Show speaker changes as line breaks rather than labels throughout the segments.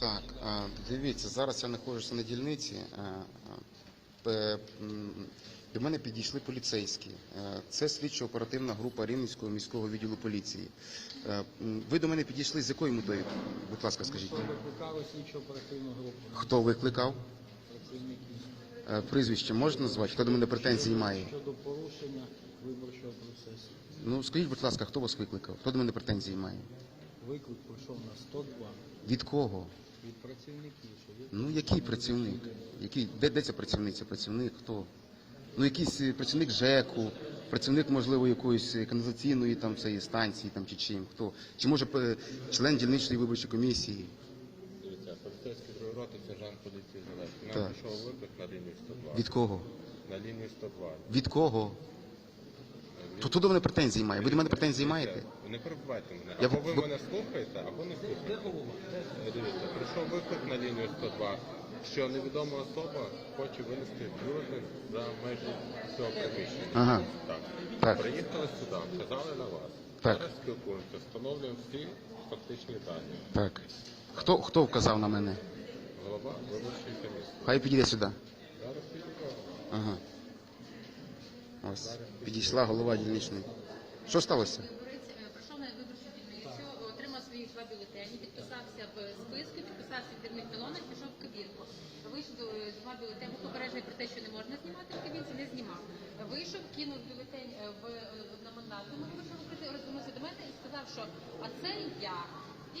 Так, дивіться, зараз я знаходжуся на дільниці. пе- м, До мене підійшли поліцейські. Е, Це слідчо-оперативна група Рівненського міського відділу поліції. Е, Ви до мене підійшли з якою метою? Будь ласка, скажіть.
Викликали групу
Хто викликав? Е, Прізвище можна назвати? Хто до мене претензій має?
щодо порушення виборчого процесу.
Ну скажіть, будь ласка, хто вас викликав? Хто до мене претензій має?
Виклик пройшов на 102
Від кого?
Від працівників,
Ну який працівник? Який де, де ця працівниця? Працівник хто? Ну якийсь е, працівник ЖЕКу, працівник, можливо, якоїсь каналізаційної там цієї станції там чи чим? Хто? Чи може е, член дільничної виборчої комісії?
Дивіться, поліцейський роти, сержант поліції Зеленський.
Так.
Нам пішов виклик на лінію 102.
Від кого?
На лінію 102.
Від кого? То хто до мене претензії має? Ви до мене претензії маєте?
Ви Не перебувайте мене.
Я
Або
ви-
ви мене слухаєте, або не слухаєте. Е, Дивіться, прийшов виклик на лінію 102, що невідома особа хоче винести бюлетень за межі цього приміщення.
Ага.
Так.
Так.
Приїхали сюди, вказали на вас.
Так.
Зараз спілкуємося, встановлюємо всі фактичні дані.
Так. Хто, хто вказав на мене?
Голова виборчої комісії.
Хай підійде сюди.
Зараз підійде.
Ага. Ось. Підійшла голова дільничної. Що сталося?
Е, прийшов на виборчу дільницю, отримав свої два бюлетені, підписався в списку, підписався в фірмі пілонок, пішов в кабінку. Вийшов е, два бюлетені, був про те, що не можна знімати в кабінці, не знімав. Вийшов, кинув бюлетень е, в е, на мандатному виборчому розвернувся до мене і сказав, що а це я.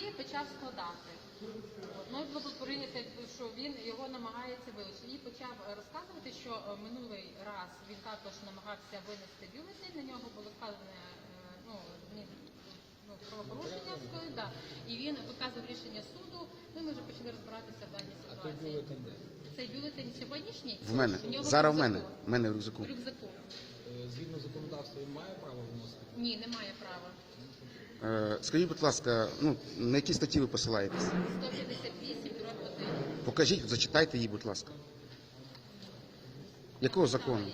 І почав складати. І було прийнято, що він його намагається вилучити. І почав розказувати, що е, минулий раз він також намагався винести бюлетень, на нього було сказане е, ну, ну, правопорушення да. і він показував рішення суду. Ну, ми вже почали розбиратися в даній ситуації. Цей бюлетень сьогоднішній
В мене.
нього
Зараз в мене. В мене в рюкзаку.
В рюкзаку.
Е, Згідно законодавства він має право вносити?
Ні, немає права.
Е, скажіть, будь ласка, ну, на які статті ви посилаєтесь?
158 1.
Покажіть, зачитайте її, будь ласка. Якого закону?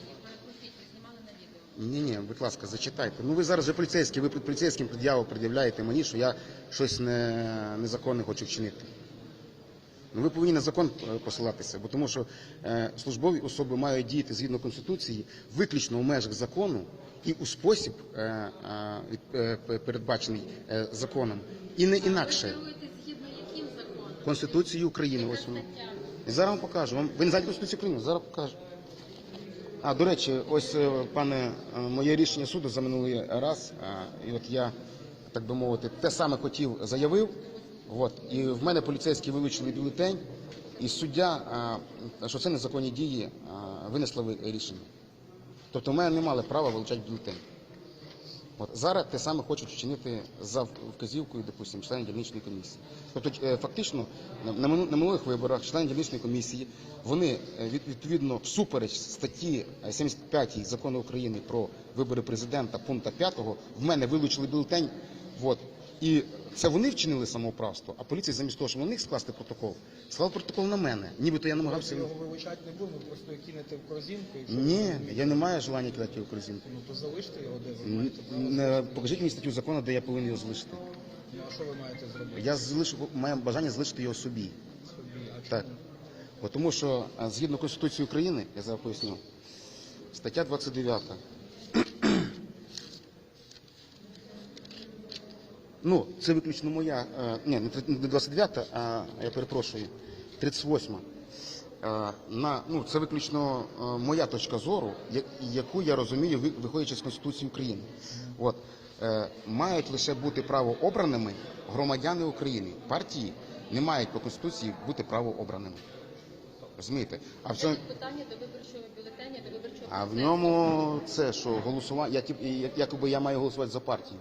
Ні, ні, будь ласка, зачитайте. Ну ви зараз же поліцейські, ви під поліцейським пред'яву пред'являєте мені, що я щось не, незаконне хочу вчинити. Ну ви повинні на закон е, посилатися, бо тому що е, службові особи мають діяти згідно Конституції виключно у межах закону і у спосіб, е, е, передбачений е, законом, і не інакше.
згідно яким законом?
Конституцією України. Ось воно. І зараз вам покажу. Вам ви не знаєте Конституцію України? Зараз покажу. А до речі, ось пане, моє рішення суду за минулий раз. І от я, так би мовити, те саме хотів, заявив. От, і в мене поліцейські вилучили бюлетень, і суддя, е, що це незаконні дії, е, винесла ви- рішення. Тобто в мене не мали права вилучати бюлетень. От зараз те саме хочуть вчинити за вказівкою, допустимо, членів дільничної комісії. Тобто, е, фактично, на, минулих виборах члени дільничної комісії вони від- відповідно всупереч статті е, 75 закону України про вибори президента, пункта 5, в мене вилучили бюлетень. От. І це вони вчинили самоуправство, а поліція замість того, щоб на них скласти протокол, склала протокол на мене. Нібито я намагався.
Його вилучати не будемо, просто кинете в корзинку.
Ні, я не маю желання кидати його в корзинку.
Ну то залиште його, де ви маєте право.
не- Покажіть мені статтю закону, де я повинен його залишити.
Ну, а що ви маєте зробити?
Я залишу, маю бажання залишити його собі.
Собі, а
Так.
чому?
Бо Тому що а, згідно Конституції України, я зараз поясню, стаття 29. Ну, це виключно моя, е, ні, не три- не 29, а я перепрошую, 38. Е, На, ну, це виключно е, моя точка зору, яку я розумію, ви- виходячи з Конституції України. От, мають лише бути право обраними громадяни України. Партії не мають по Конституції бути право обраними. Розумієте? А в цьому,
питання до виборчого бюлетеня, до виборчого
а в ньому це що, голосування, я, тип- і- якоби я маю голосувати за партію.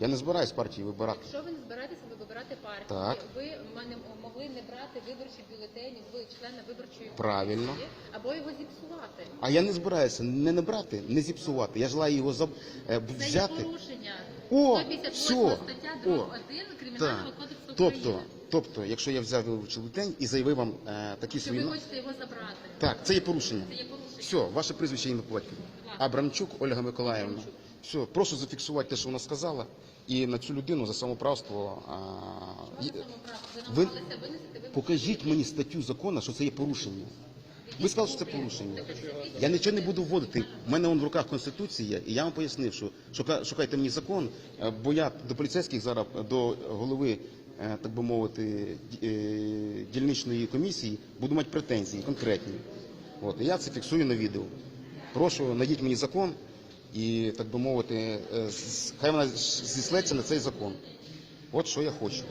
Я не збираюсь партії вибирати.
Якщо ви не збираєтеся вибирати партію,
Так.
ви мене могли не брати виборчі бюлетені в члена виборчої
Правильно.
комісії або його зіпсувати.
А я не збираюся не набрати, не зіпсувати. Я желаю його заб... е,
Це
взяти.
є порушення.
О,
158
все.
стаття
О,
2 1 Кримінального
Так.
кодексу
Тобто,
України.
тобто, якщо я взяв вилучив бюлетень і заявив вам е, такі
Що
свої...
ви хочете його забрати.
Так, це є порушення.
Це є порушення.
Все, ваше прізвище ім'я по батькові. Абрамчук Ольга Миколаївна.
Абрамчук.
Все, прошу зафіксувати те, що вона сказала, і на цю людину за самоправство а, Є- Ви покажіть мені статтю закону, що це є порушення. Ви сказали, що це порушення. Я нічого не буду вводити. У мене он в руках конституція, і я вам пояснив, що шука- шукайте мені закон, е, бо я до поліцейських зараз до голови, е, так би мовити, ді- е, дільничної комісії буду мати претензії конкретні. От і я це фіксую на відео. Прошу, найдіть мені закон і так би мовити, е, хай вона зіслеться на цей закон. От що я хочу.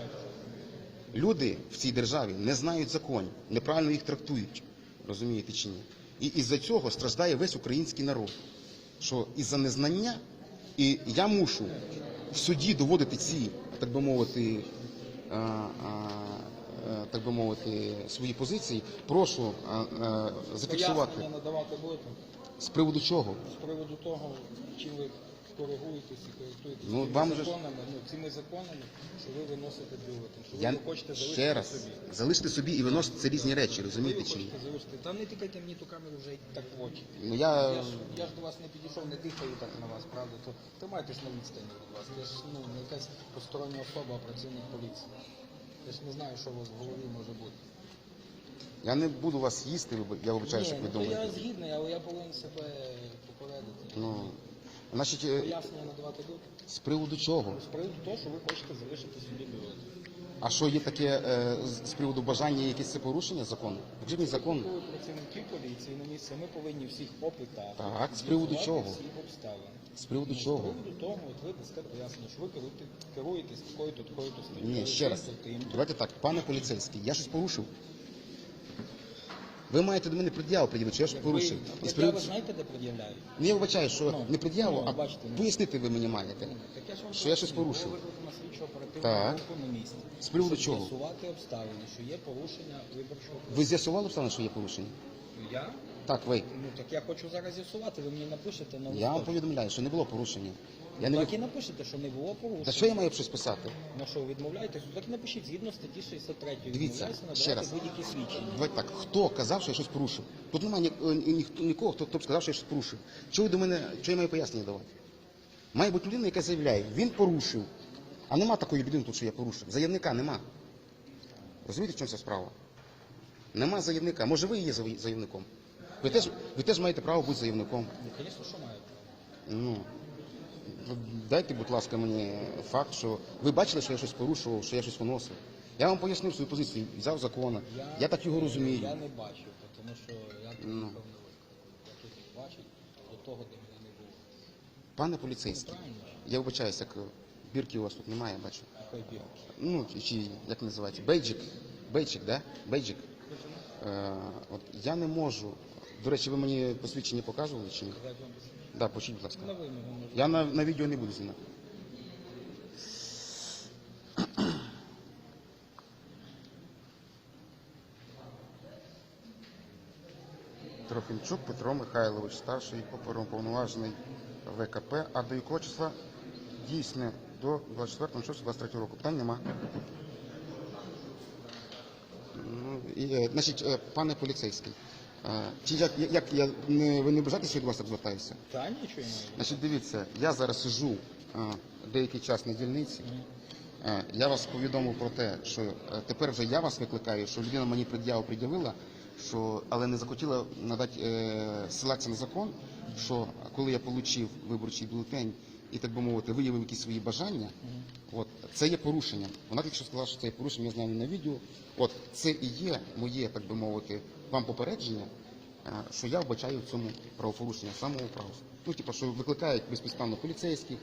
Люди в цій державі не знають законів, неправильно їх трактують. Розумієте чи ні? І із-за цього страждає весь український народ. Що із-за незнання, і я мушу в суді доводити ці, так би мовити, а, а, е, так би мовити, свої позиції. Прошу а, а, зафіксувати.
Пояснення надавати будете
З приводу чого?
з приводу того, чим ви коригуєтесь і користуєтесь
Ну,
цими
вам же
законами, ну, цими законами, що ви виносите бюлетень, що
Я
ви хочете залишити
ще раз
собі.
залиште собі і виносите це різні речі,
Ви
розумієте чи ні?
хочете залишити. Та не тикайте мені ту камеру вже й так в очі.
Ну я
Я ж, я ж до вас не підійшов, не дихаю так на вас, правда, то тримайтесь на відстані від вас. Я ж ну, не якась постороння особа, а працівник поліції. Я ж не знаю, що у вас в голові може бути.
Я не буду вас їсти, я вибачаю, що ви
ну, то я згідний, але я повинен себе попередити.
Ну, значить, е,
Пояснення надавати будете?
з приводу чого?
З приводу того, що ви хочете залишити собі бюлетень.
А що є таке е, з- приводу бажання якісь це порушення закону? Покажіть мені закон.
Коли працівників поліції на місце, ми повинні всіх опитати.
Так, з приводу чого? З приводу
Ну,
чого?
З приводу того, от ви дасте пояснення, що ви керуєте, керуєтесь такою-то, такою-то статтею.
Ні, ще раз. Давайте так, пане поліцейський, я щось порушив. Ви маєте до мене пред'яву пред'явити, що я щось порушив. І
Ви,
з
я
приводу...
знаєте, де пред'являю?
Ну, я вибачаю, що
Ну,
не пред'яву,
ну,
а
бачите, ну.
пояснити ви мені маєте.
Так я ж вам
Що я щось порушив.
Ви викликали на слідчу оперативну
Так.
групу на місці.
З приводу
щоб
чого?
З'ясувати обставини, що є порушення виборчого
Ви з'ясували обставини, що є порушення?
Я?
Так, ви.
Ну так я хочу зараз з'ясувати, ви мені напишете на
Я вам
листочок.
повідомляю, що не було порушення. Я не
Так і напишете, що не було порушення.
Та що я маю щось писати?
На що ви відмовляєтесь? Так і напишіть згідно статті 63.
Дивіться, ще
надавати
раз.
будь-які свідчення.
Давайте так, хто казав, що я щось порушив? Тут немає ні, ні, ніхто- нікого, хто, хто б сказав, що я щось порушив. Чого ви до мене, що я маю пояснення давати? Має бути людина, яка заявляє, він порушив. А нема такої людини тут, що я порушив. Заявника нема. Розумієте, в чому ця справа? Нема заявника. Може, ви є заяв- заявником? Ви теж, ви теж маєте право бути заявником.
Ну, звісно, що маю.
Ну, дайте, будь ласка, мені факт, що ви бачили, що я щось порушував, що я щось виносив. Я вам пояснив свою позицію, взяв закон. Я, так його розумію.
Я не бачив, тому що я тут
Ну.
Я їх бачив, до того до мене не було.
Пане поліцейський, я вибачаюся, як бірки у вас тут немає, бачу.
Який біг.
Ну, чи- чи як називається? Бейджик. Бейджик, да? Бейджик. Е, от я не можу. До речі, ви мені посвідчення показували чи ні? Да, почіть, будь ласка.
На вимогу.
Я на, на відео не буду знімати. Тропінчук Петро Михайлович, старший повноважений ВКП, а до якого числа дійсне до 24.06.23 року. Питань нема. Ну, і, е, значить, е, пане поліцейський, чи як, як я не, ви не бажаєте, що я до вас так звертаюся?
Та нічого маю.
Значить, дивіться, я зараз сижу деякий час на дільниці. Я вас повідомив про те, що е, тепер вже я вас викликаю, що людина мені пред'яву пред'явила, що, але не захотіла надати е, ссилатися на закон, що коли я отримав виборчий бюлетень і, так би мовити, виявив якісь свої бажання, от, це є порушенням. Вона тільки що сказала, що це є порушення, я знаю на відео. От це і є моє, так би мовити, вам попередження, е, що я вбачаю в цьому правопорушення самоуправства. Ну, типу, що викликають безпідставно поліцейських,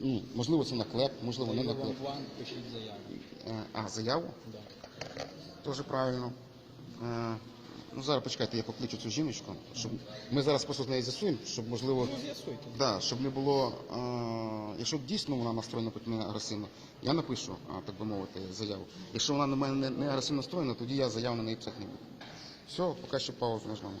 ну, можливо, це наклеп, можливо, не наклеп.
план, пишіть заяву.
Е, А, заяву?
Да.
Теж правильно. Ну, зараз почекайте, я покличу цю жіночку, щоб ми зараз просто з нею з'ясуємо, щоб можливо.
Ну, з'ясуйте.
Да, щоб не було, е, якщо дійсно вона настроєна проти мене агресивно, я напишу, е, так би мовити, заяву. Якщо вона на мене не, не агресивно настроєна, тоді я заяву на неї писати не буду. Все, поки що паузу нажмемо.